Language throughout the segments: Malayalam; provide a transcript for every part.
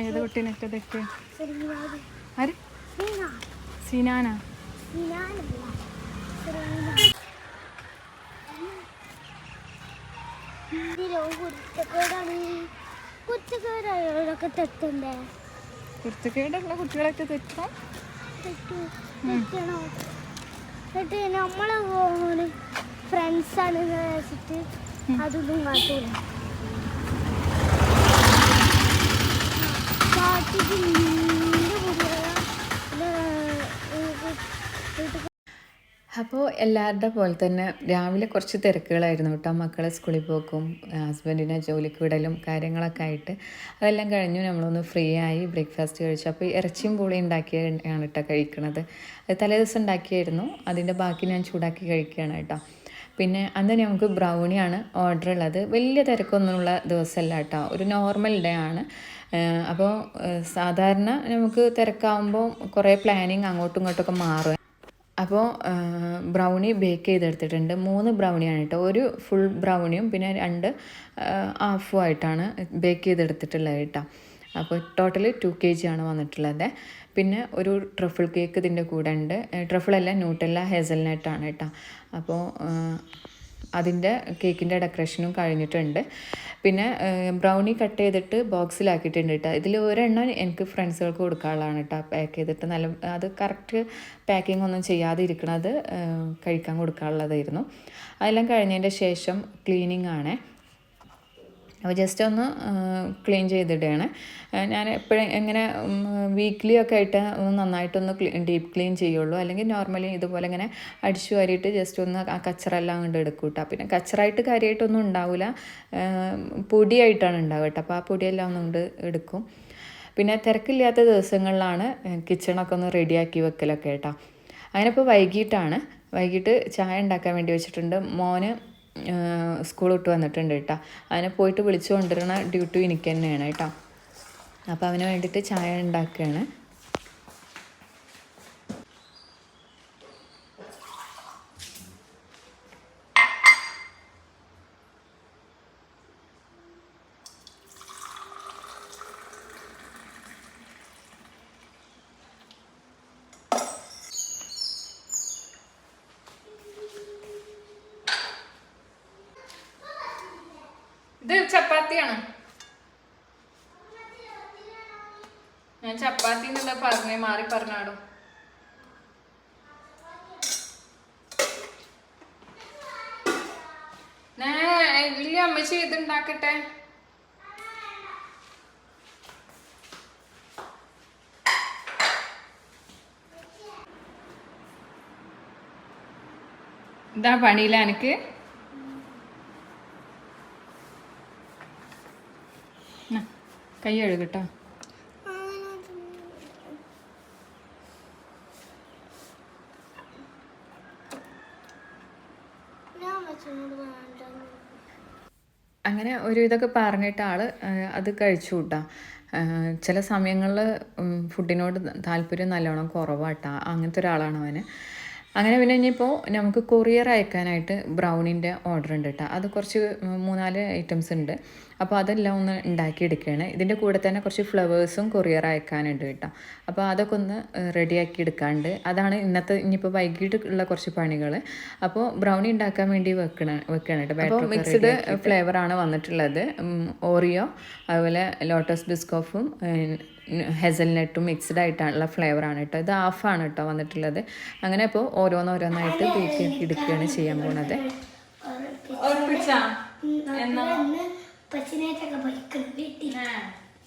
ഏത് കുട്ടീനൊക്കെ സിനിമ ആര്? സിനാന? കുരുത്തക്കേടുള്ള കുട്ടികളൊക്കെ തെറ്റാം? എന്നിട്ട് നമ്മളെ വെച്ചിട്ട് അതൊന്നും കാട്ടൂല. അപ്പോൾ എല്ലാവരുടെ പോലെ തന്നെ രാവിലെ കുറച്ച് തിരക്കുകളായിരുന്നു കേട്ടോ. മക്കളെ സ്കൂളിൽ പോക്കും ഹസ്ബൻഡിനെ ജോലിക്ക് വിടലും കാര്യങ്ങളൊക്കെ ആയിട്ട്. അതെല്ലാം കഴിഞ്ഞു നമ്മളൊന്ന് ഫ്രീ ആയി ബ്രേക്ക്ഫാസ്റ്റ് കഴിച്ചു. അപ്പോൾ ഇറച്ചിയും പൂളി ഉണ്ടാക്കിയാണ് കേട്ടോ കഴിക്കണത്. അത് തലേ ദിവസം ഉണ്ടാക്കിയായിരുന്നു. അതിന്റെ ബാക്കി ഞാൻ ചൂടാക്കി കഴിക്കുകയാണ് കേട്ടോ. പിന്നെ അന്ന് നമുക്ക് ബ്രൗണിയാണ് ഓർഡർ ഉള്ളത്. വലിയ തിരക്കൊന്നുമുള്ള ദിവസമല്ല കേട്ടോ. ഒരു നോർമൽ ഡേ ആണ്. അപ്പോൾ സാധാരണ നമുക്ക് തിരക്കാവുമ്പോൾ കുറേ പ്ലാനിങ് അങ്ങോട്ടും ഇങ്ങോട്ടൊക്കെ മാറും. അപ്പോൾ ബ്രൗണി ബേക്ക് ചെയ്തെടുത്തിട്ടുണ്ട്. മൂന്ന് ബ്രൗണിയാണ് കേട്ടോ. ഒരു ഫുൾ ബ്രൗണിയും പിന്നെ രണ്ട് ഹാഫും ആയിട്ടാണ് ബേക്ക് ചെയ്തെടുത്തിട്ടുള്ളത് കേട്ടോ. അപ്പോൾ ടോട്ടൽ ടു കെ ജി ആണ് വന്നിട്ടുള്ളത്. പിന്നെ ഒരു ട്രഫിൾ കേക്ക് ഇതിന്റെ കൂടെ ഉണ്ട്. ട്രഫിളല്ല ന്യൂട്ടല്ല ഹേസൽനട്ടാണ് കേട്ടോ. അപ്പോൾ അതിന്റെ കേക്കിന്റെ ഡെക്കറേഷനും കഴിഞ്ഞിട്ടുണ്ട്. പിന്നെ ബ്രൗണി കട്ട് ചെയ്തിട്ട് ബോക്സിലാക്കിയിട്ടുണ്ട് കേട്ടോ. ഇതിൽ ഒരെണ്ണം എനിക്ക് ഫ്രണ്ട്സുകൾക്ക് കൊടുക്കാനുള്ളതാണ് കേട്ടോ. പാക്ക് ചെയ്തിട്ട് നല്ല അത് കറക്റ്റ് പാക്കിംഗ് ഒന്നും ചെയ്യാതെ ഇരിക്കണത് കഴിക്കാൻ കൊടുക്കാനുള്ളതായിരുന്നു. അതെല്ലാം കഴിഞ്ഞതിന്റെ ശേഷം ക്ലീനിങ് ആണേ. അപ്പോൾ ജസ്റ്റ് ഒന്ന് ക്ലീൻ ചെയ്തിടുകയാണ്. ഞാൻ എപ്പോഴും എങ്ങനെ വീക്ക്ലി ഒക്കെ ആയിട്ട് ഒന്ന് നന്നായിട്ടൊന്ന് ഡീപ്പ് ക്ലീൻ ചെയ്യുള്ളൂ. അല്ലെങ്കിൽ നോർമലി ഇതുപോലെ ഇങ്ങനെ അടിച്ചു വാരിയിട്ട് ജസ്റ്റ് ഒന്ന് ആ കച്ചറെല്ലാം കൊണ്ട് എടുക്കും കേട്ടോ. പിന്നെ കച്ചറായിട്ട് കാര്യമായിട്ടൊന്നും ഉണ്ടാവില്ല പൊടിയായിട്ടാണ് ഉണ്ടാവുക കേട്ടോ. അപ്പോൾ ആ പൊടിയെല്ലാം ഒന്നുകൊണ്ട് എടുക്കും. പിന്നെ തിരക്കില്ലാത്ത ദിവസങ്ങളിലാണ് കിച്ചണൊക്കെ ഒന്ന് റെഡിയാക്കി വെക്കലൊക്കെ കേട്ടോ. അങ്ങനെ ഇപ്പോൾ വൈകിട്ടാണ്. വൈകിട്ട് ചായ ഉണ്ടാക്കാൻ വേണ്ടി വെച്ചിട്ടുണ്ട്. മോന് സ്കൂൾ വിട്ട് വന്നിട്ടുണ്ട് കേട്ടോ അവനെ പോയിട്ട് വിളിച്ചു കൊണ്ടുവരണ ഡ്യൂട്ടി എനിക്ക് തന്നെയാണ് കേട്ടോ അപ്പോൾ അവന് വേണ്ടിയിട്ട് ചായ ഉണ്ടാക്കുകയാണ് ഇത് ചപ്പാത്തിയാണ്? ഞാൻ ചപ്പാത്തി എന്നുള്ള പറഞ്ഞേ മാറി പറഞ്ഞാടും. ഇല്ല അമ്മച്ചി ഇത് ഉണ്ടാക്കട്ടെ ഇതാ പണിയില്ല എനിക്ക്. കൈ കഴുകട്ടോ അങ്ങനെ ഒരു ഇതൊക്കെ പറഞ്ഞിട്ട് ആൾ അത് കഴിച്ചു കൂട്ടാ ചില സമയങ്ങളിൽ ഫുഡിനോട് താല്പര്യം നല്ലോണം കുറവാട്ടാ അങ്ങനത്തെ ഒരാളാണ് അവന്. അങ്ങനെ പിന്നെ ഇനിയിപ്പോൾ നമുക്ക് കൊറിയർ അയക്കാനായിട്ട് ബ്രൗണിന്റെ ഓർഡർ ഉണ്ട് കേട്ടോ അത് കുറച്ച് മൂന്നാൽ ഐറ്റംസ് ഉണ്ട്. അപ്പോൾ അതെല്ലാം ഒന്ന് ഉണ്ടാക്കിയെടുക്കുകയാണ്. ഇതിന്റെ കൂടെ തന്നെ കുറച്ച് ഫ്ലവേഴ്സും കൊറിയർ അയക്കാനുണ്ട് കേട്ടോ അപ്പോൾ അതൊക്കെ ഒന്ന് റെഡിയാക്കി എടുക്കാണ്ട്. അതാണ് ഇന്നത്തെ ഇനിയിപ്പോൾ വൈകിട്ട് ഉള്ള കുറച്ച് പണികൾ അപ്പോൾ ബ്രൗണി ഉണ്ടാക്കാൻ വേണ്ടി വെക്കണ വെക്കുകയാണ് കേട്ടോ അപ്പോൾ മിക്സ്ഡ് ഫ്ലേവറാണ് വന്നിട്ടുള്ളത്. ഓറിയോ അതുപോലെ ലോട്ടസ് ബിസ്കോഫും ഹെസൽനട്ടും മിക്സ്ഡ് ആയിട്ടുള്ള ഫ്ലേവറാണ് കേട്ടോ ഇത് ഹാഫാണ് കേട്ടോ വന്നിട്ടുള്ളത്. അങ്ങനെ ഇപ്പോൾ ഓരോന്നോരോന്നായിട്ട് ആക്കി എടുക്കുകയാണ് ചെയ്യാൻ പോണത്.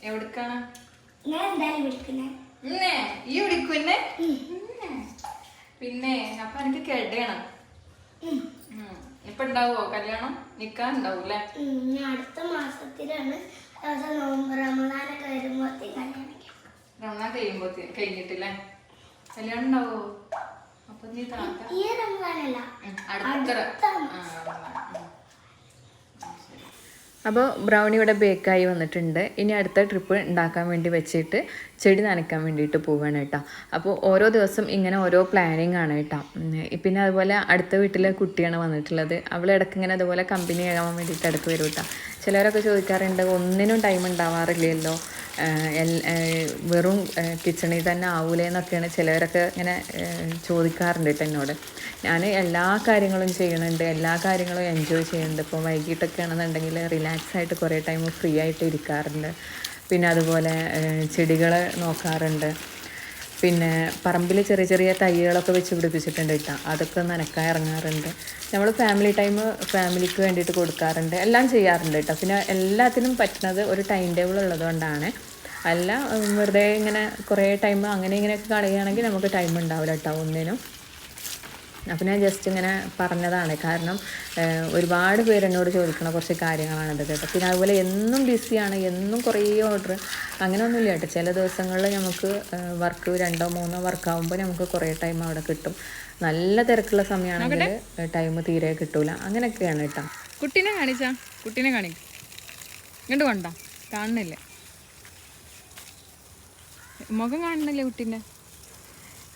എവിടേക്കാണ്? ഞാൻ എന്തായാലും വിളിക്കണേ ഇന്നേ? ഈ വിളിക്കുന്നെ? പിന്നെ അപ്പൊ എനിക്ക് കേട്ടേണം ഇപ്പൊ ഉണ്ടാവോ കല്യാണം? നിക്കാൻ ഉണ്ടാവൂല്ലേ? അടുത്ത മാസത്തിലാണ് റമദാൻ കഴിയുമ്പോ കഴിഞ്ഞിട്ടില്ലേ? കല്യാണം ഉണ്ടാവോ? അപ്പൊ നീ താത്ത അടുത്ത റ- അടുത്ത ആ, റമദാൻ. ഉം. അപ്പോൾ ബ്രൗണി ഇവിടെ ബേക്കായി വന്നിട്ടുണ്ട്. ഇനി അടുത്ത ട്രിപ്പ് ഉണ്ടാക്കാൻ വേണ്ടി വെച്ചിട്ട് ചെടി നനയ്ക്കാൻ വേണ്ടിയിട്ട് പോവുകയാണ് കേട്ടോ. അപ്പോൾ ഓരോ ദിവസം ഇങ്ങനെ ഓരോ പ്ലാനിങ് ആണ് കേട്ടോ. പിന്നെ അതുപോലെ അടുത്ത വീട്ടിലെ കുട്ടിയാണ് വന്നിട്ടുള്ളത്. അവൾ ഇടയ്ക്ക് ഇങ്ങനെ അതുപോലെ കമ്പനി ആകാൻ വേണ്ടിയിട്ട് ഇടയ്ക്ക് വരും കേട്ടോ. ചിലവരൊക്കെ ചോദിക്കാറുണ്ട് ഒന്നിനും ടൈം ഉണ്ടാവാറില്ലല്ലോ. വെറും കിച്ചണിൽ തന്നെ ആവൂലേ എന്നൊക്കെയാണ് ചിലവരൊക്കെ ഇങ്ങനെ ചോദിക്കാറുണ്ട് കേട്ടോ എന്നോട്. ഞാൻ എല്ലാ കാര്യങ്ങളും ചെയ്യുന്നുണ്ട് എല്ലാ കാര്യങ്ങളും എൻജോയ് ചെയ്യുന്നുണ്ട്. ഇപ്പോൾ വൈകിട്ടൊക്കെ ആണെന്നുണ്ടെങ്കിൽ റിലാക്സ് ആയിട്ട് കുറേ ടൈം ഫ്രീ ആയിട്ട് ഇരിക്കാറുണ്ട്. പിന്നെ അതുപോലെ ചെടികൾ നോക്കാറുണ്ട്. പിന്നെ പറമ്പിൽ ചെറിയ ചെറിയ തൈകളൊക്കെ വെച്ച് പിടിപ്പിച്ചിട്ടുണ്ട് ഇട്ട അതൊക്കെ നനക്കാൻ ഇറങ്ങാറുണ്ട്. നമ്മൾ ഫാമിലി ടൈം ഫാമിലിക്ക് വേണ്ടിയിട്ട് കൊടുക്കാറുണ്ട്. എല്ലാം ചെയ്യാറുണ്ട് കേട്ടോ പിന്നെ എല്ലാത്തിനും പറ്റുന്നത് ഒരു ടൈം ടേബിൾ ഉള്ളതുകൊണ്ടാണ്. അല്ല വെറുതെ ഇങ്ങനെ കുറേ ടൈം അങ്ങനെ ഇങ്ങനെയൊക്കെ കളയുകയാണെങ്കിൽ നമുക്ക് ടൈം ഉണ്ടാവില്ല കേട്ടോ ഒന്നിനും. അപ്പം ഞാൻ ജസ്റ്റ് ഇങ്ങനെ പറഞ്ഞതാണ്. കാരണം ഒരുപാട് പേര് എന്നോട് ചോദിക്കണ കുറച്ച് കാര്യങ്ങളാണ് ഇത് കേട്ടോ. പിന്നെ അതുപോലെ എന്നും ബിസിയാണ് എന്നും കുറേ ഓർഡർ അങ്ങനെയൊന്നുമില്ല കേട്ടോ. ചില ദിവസങ്ങളിൽ നമുക്ക് വർക്ക് രണ്ടോ മൂന്നോ വർക്ക് ആകുമ്പോൾ നമുക്ക് കുറേ ടൈം അവിടെ കിട്ടും. നല്ല തിരക്കുള്ള സമയമാണെങ്കിൽ ടൈം തീരെ കിട്ടൂല. അങ്ങനെയൊക്കെയാണ് കേട്ടോ. കുട്ടീനെ കാണിച്ചാ. കുട്ടീനെ കാണിക്കും. ഇങ്ങോട്ട് കൊണ്ടാ. കാണുന്നില്ലേ? മുഖം കാണുന്നില്ലേ കുട്ടീന്റെ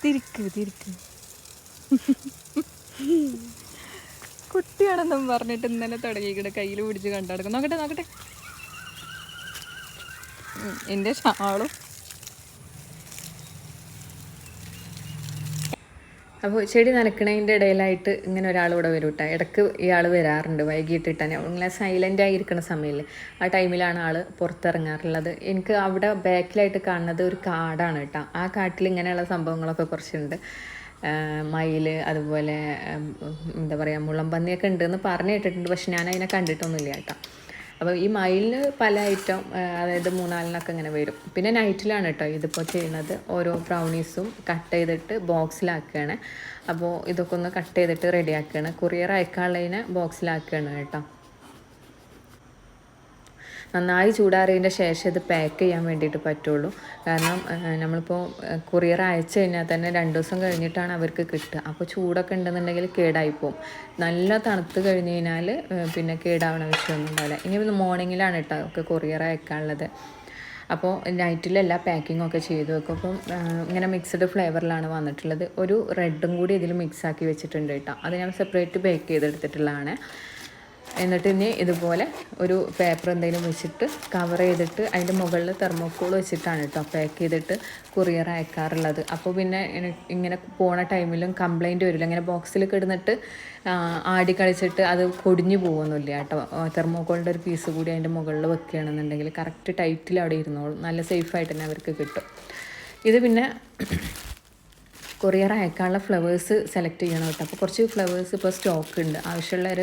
തിരിക്ക് തിരിക്ക്. കുട്ടിയാണെന്നും പറഞ്ഞിട്ട് ഇന്നലെ തുടങ്ങിക്കിട്ട് കയ്യിൽ പിടിച്ച് കണ്ടെടുക്കും നോക്കട്ടെ നോക്കട്ടെ. എന്റെ ഷാളും. അപ്പോൾ ചെടി നനക്കണതിന്റെ ഇടയിലായിട്ട് ഇങ്ങനെ ഒരാൾ ഇവിടെ വരും കേട്ടോ ഇടയ്ക്ക് ഇയാൾ വരാറുണ്ട് വൈകിട്ട് തന്നെ ഇങ്ങനെ സൈലന്റ് ആയിരിക്കുന്ന സമയമില്ലേ ആ ടൈമിലാണ് ആൾ പുറത്തിറങ്ങാറുള്ളത്. എനിക്ക് അവിടെ ബാക്കിലായിട്ട് കാണുന്നത് ഒരു കാടാണ് കേട്ടോ ആ കാട്ടിൽ ഇങ്ങനെയുള്ള സംഭവങ്ങളൊക്കെ കുറച്ചുണ്ട്. മയിൽ അതുപോലെ എന്താ പറയുക മുള്ളംപന്നിയൊക്കെ ഉണ്ടെന്ന് പറഞ്ഞു കേട്ടിട്ടുണ്ട്. പക്ഷെ ഞാൻ അതിനെ കണ്ടിട്ടൊന്നുമില്ല കേട്ടോ. അപ്പോൾ ഈ മയിലിന് പല ഐറ്റം അതായത് മൂന്നാലിനൊക്കെ ഇങ്ങനെ വരും. പിന്നെ നൈറ്റിലാണ് കേട്ടോ ഇതിപ്പോൾ ചെയ്യുന്നത്. ഓരോ ബ്രൗണീസും കട്ട് ചെയ്തിട്ട് ബോക്സിലാക്കുകയാണ് അപ്പോൾ ഇതൊക്കെ ഒന്ന് കട്ട് ചെയ്തിട്ട് റെഡിയാക്കുകയാണ് കൊറിയർ അയക്കാനുള്ളതിനെ ബോക്സിലാക്കുകയാണ് കേട്ടോ. നന്നായി ചൂടാറിയതിന്റെ ശേഷം ഇത് പാക്ക് ചെയ്യാൻ വേണ്ടിയിട്ട് പറ്റുള്ളൂ. കാരണം നമ്മളിപ്പോൾ കൊറിയർ അയച്ചു കഴിഞ്ഞാൽ തന്നെ രണ്ട് ദിവസം കഴിഞ്ഞിട്ടാണ് അവർക്ക് കിട്ടുക. അപ്പോൾ ചൂടൊക്കെ ഉണ്ടെന്നുണ്ടെങ്കിൽ കേടായിപ്പോവും നല്ല തണുത്ത് കഴിഞ്ഞ് കഴിഞ്ഞാൽ പിന്നെ കേടാവണ വിഷയമൊന്നും ഉണ്ടാവില്ല. ഇനി മോർണിംഗിലാണ് കേട്ടോ ഒക്കെ കൊറിയർ അയക്കാനുള്ളത്. അപ്പോൾ നൈറ്റിലെല്ലാം പാക്കിംഗ് ഒക്കെ ചെയ്തു വെക്കും. അപ്പം ഇങ്ങനെ മിക്സ്ഡ് ഫ്ലേവറിലാണ് വന്നിട്ടുള്ളത്. ഒരു റെഡും കൂടി ഇതിൽ മിക്സ് ആക്കി വെച്ചിട്ടുണ്ട് കേട്ടോ അത് ഞാൻ സെപ്പറേറ്റ് ബേക്ക് ചെയ്തെടുത്തിട്ടുള്ളതാണ്. എന്നിട്ട് ഇനി ഇതുപോലെ ഒരു പേപ്പർ എന്തെങ്കിലും വെച്ചിട്ട് കവർ ചെയ്തിട്ട് അതിന്റെ മുകളിൽ തെർമോക്കോൾ വെച്ചിട്ടാണ് കേട്ടോ പാക്ക് ചെയ്തിട്ട് കൊറിയർ അയക്കാറുള്ളത്. അപ്പോൾ പിന്നെ ഇങ്ങനെ പോണ ടൈമിലും കംപ്ലൈന്റ് വരില്ല. ഇങ്ങനെ ബോക്സിൽ കിടന്നിട്ട് ആടി കളിച്ചിട്ട് അത് കൊടിഞ്ഞു പോകുന്നില്ല കേട്ടോ തെർമോക്കോളിന്റെ ഒരു പീസ് കൂടി അതിന്റെ മുകളിൽ വെക്കുകയാണെന്നുണ്ടെങ്കിൽ കറക്റ്റ് ടൈറ്റിൽ അവിടെ ഇരുന്നോളും. നല്ല സേഫായിട്ട് തന്നെ അവർക്ക് കിട്ടും. ഇത് പിന്നെ കൊറിയർ അയക്കാനുള്ള ഫ്ലവേഴ്സ് സെലക്ട് ചെയ്യണം കേട്ടോ. അപ്പോൾ കുറച്ച് ഫ്ലവേഴ്സ് ഇപ്പോൾ സ്റ്റോക്ക് ഉണ്ട് ആവശ്യമുള്ളവർ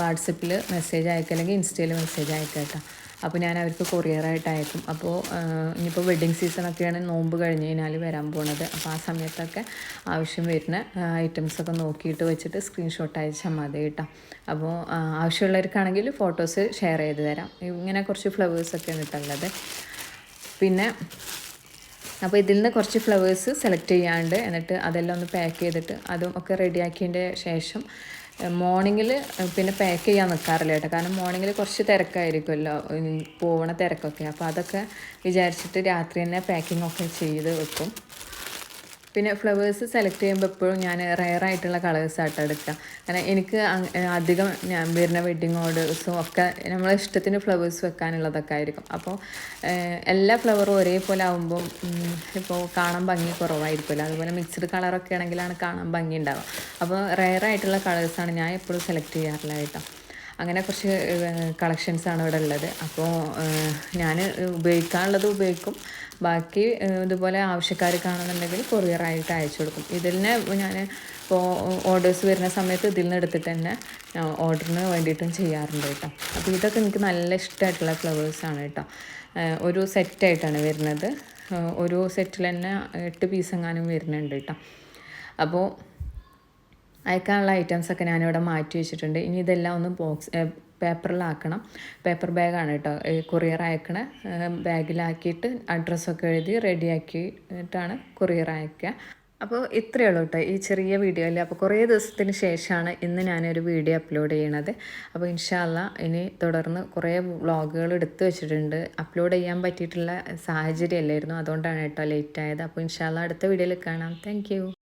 വാട്സപ്പിൽ മെസ്സേജ് അയക്കുക അല്ലെങ്കിൽ ഇൻസ്റ്റയിൽ മെസ്സേജ് അയക്കുക കേട്ടോ. അപ്പോൾ ഞാൻ അവർക്ക് കൊറിയറായിട്ട് അയക്കും. അപ്പോൾ ഇനിയിപ്പോൾ വെഡ്ഡിങ് സീസണൊക്കെയാണ് നോമ്പ് കഴിഞ്ഞ് കഴിഞ്ഞാൽ വരാൻ പോണത്. അപ്പോൾ ആ സമയത്തൊക്കെ ആവശ്യം വരുന്ന ഐറ്റംസൊക്കെ നോക്കിയിട്ട് വെച്ചിട്ട് സ്ക്രീൻഷോട്ട് അയച്ചാൽ മതി കേട്ടോ. അപ്പോൾ ആവശ്യമുള്ളവർക്കാണെങ്കിൽ ഫോട്ടോസ് ഷെയർ ചെയ്ത് തരാം. ഇങ്ങനെ കുറച്ച് ഫ്ലവേഴ്സൊക്കെയാണ് ഇട്ടുള്ളത് പിന്നെ അപ്പോൾ ഇതിൽ നിന്ന് കുറച്ച് ഫ്ലവേഴ്സ് സെലക്ട് ചെയ്യാണ്ട് എന്നിട്ട് അതെല്ലാം ഒന്ന് പാക്ക് ചെയ്തിട്ട് അതും ഒക്കെ റെഡിയാക്കിയതിന്റെ ശേഷം മോർണിംഗിൽ പിന്നെ പാക്ക് ചെയ്യാൻ നിൽക്കാറില്ല കേട്ടോ. കാരണം മോർണിംഗിൽ കുറച്ച് തിരക്കായിരിക്കുമല്ലോ പോകണ തിരക്കൊക്കെ. അപ്പോൾ അതൊക്കെ വിചാരിച്ചിട്ട് രാത്രി തന്നെ പാക്കിംഗ് ഒക്കെ ചെയ്ത് വെക്കും. പിന്നെ ഫ്ലവേഴ്സ് സെലക്ട് ചെയ്യുമ്പോൾ എപ്പോഴും ഞാൻ റയർ ആയിട്ടുള്ള കളേഴ്സ് ആട്ടോ എടുക്കുക കാരണം എനിക്ക് അധികം ഞാൻ വരുന്ന വെഡ്ഡിങ് ഓർഡേഴ്സും ഒക്കെ നമ്മളെ ഇഷ്ടത്തിന് ഫ്ലവേഴ്സ് വെക്കാനുള്ളതൊക്കെ ആയിരിക്കും. അപ്പോൾ എല്ലാ ഫ്ലവറും ഒരേപോലെ ആകുമ്പോൾ ഇപ്പോൾ കാണാൻ ഭംഗി കുറവായിരിക്കുമല്ലോ. അതുപോലെ മിക്സ്ഡ് കളറൊക്കെ ആണെങ്കിലാണ് കാണാൻ ഭംഗി ഉണ്ടാവുക. അപ്പോൾ റയർ ആയിട്ടുള്ള കളേഴ്സാണ് ഞാൻ എപ്പോഴും സെലക്ട് ചെയ്യാറുള്ളത് കേട്ടോ. അങ്ങനെ കുറച്ച് കളക്ഷൻസാണ് ഇവിടെ ഉള്ളത്. അപ്പോൾ ഞാൻ ഉപയോഗിക്കാനുള്ളത് ഉപയോഗിക്കും. ബാക്കി ഇതുപോലെ ആവശ്യക്കാർക്കാണെന്നുണ്ടെങ്കിൽ കൊറിയറായിട്ട് അയച്ചു കൊടുക്കും. ഇതിൽ നിന്ന് ഞാൻ ഇപ്പോൾ ഓർഡേഴ്സ് വരുന്ന സമയത്ത് ഇതിൽ നിന്ന് എടുത്തിട്ട് തന്നെ ഓർഡറിന് വേണ്ടിയിട്ടും ചെയ്യാറുണ്ട് കേട്ടോ. അപ്പോൾ ഇതൊക്കെ എനിക്ക് നല്ല ഇഷ്ടമായിട്ടുള്ള ഫ്ലവേഴ്സാണ് കേട്ടോ. ഒരു സെറ്റായിട്ടാണ് വരുന്നത്. ഒരു സെറ്റിൽ തന്നെ എട്ട് പീസ് എങ്ങാനും വരുന്നുണ്ട് കേട്ടോ. അപ്പോൾ അയക്കാനുള്ള ഐറ്റംസൊക്കെ ഞാനിവിടെ മാറ്റി വെച്ചിട്ടുണ്ട്. ഇനി ഇതെല്ലാം ഒന്ന് ബോക്സ് പേപ്പറിലാക്കണം. പേപ്പർ ബാഗാണ് കേട്ടോ കൊറിയർ അയക്കണ ബാഗിലാക്കിയിട്ട് അഡ്രസ്സൊക്കെ എഴുതി റെഡിയാക്കിയിട്ടാണ് കൊറിയർ അയക്കുക അപ്പോൾ ഇത്രയേ ഉള്ളൂ കേട്ടോ ഈ ചെറിയ വീഡിയോയിൽ. അപ്പോൾ കുറേ ദിവസത്തിന് ശേഷമാണ് ഇന്ന് ഞാനൊരു വീഡിയോ അപ്ലോഡ് ചെയ്യണത്. അപ്പോൾ ഇൻഷാല്ല ഇനി തുടർന്ന് കുറേ വ്ളോഗുകൾ എടുത്തു വെച്ചിട്ടുണ്ട്. അപ്ലോഡ് ചെയ്യാൻ പറ്റിയിട്ടുള്ള സാഹചര്യം അല്ലായിരുന്നു അതുകൊണ്ടാണ് കേട്ടോ ലേറ്റ് ആയത്. അപ്പോൾ ഇൻഷാല്ല അടുത്ത വീഡിയോയിൽ കാണാം. താങ്ക്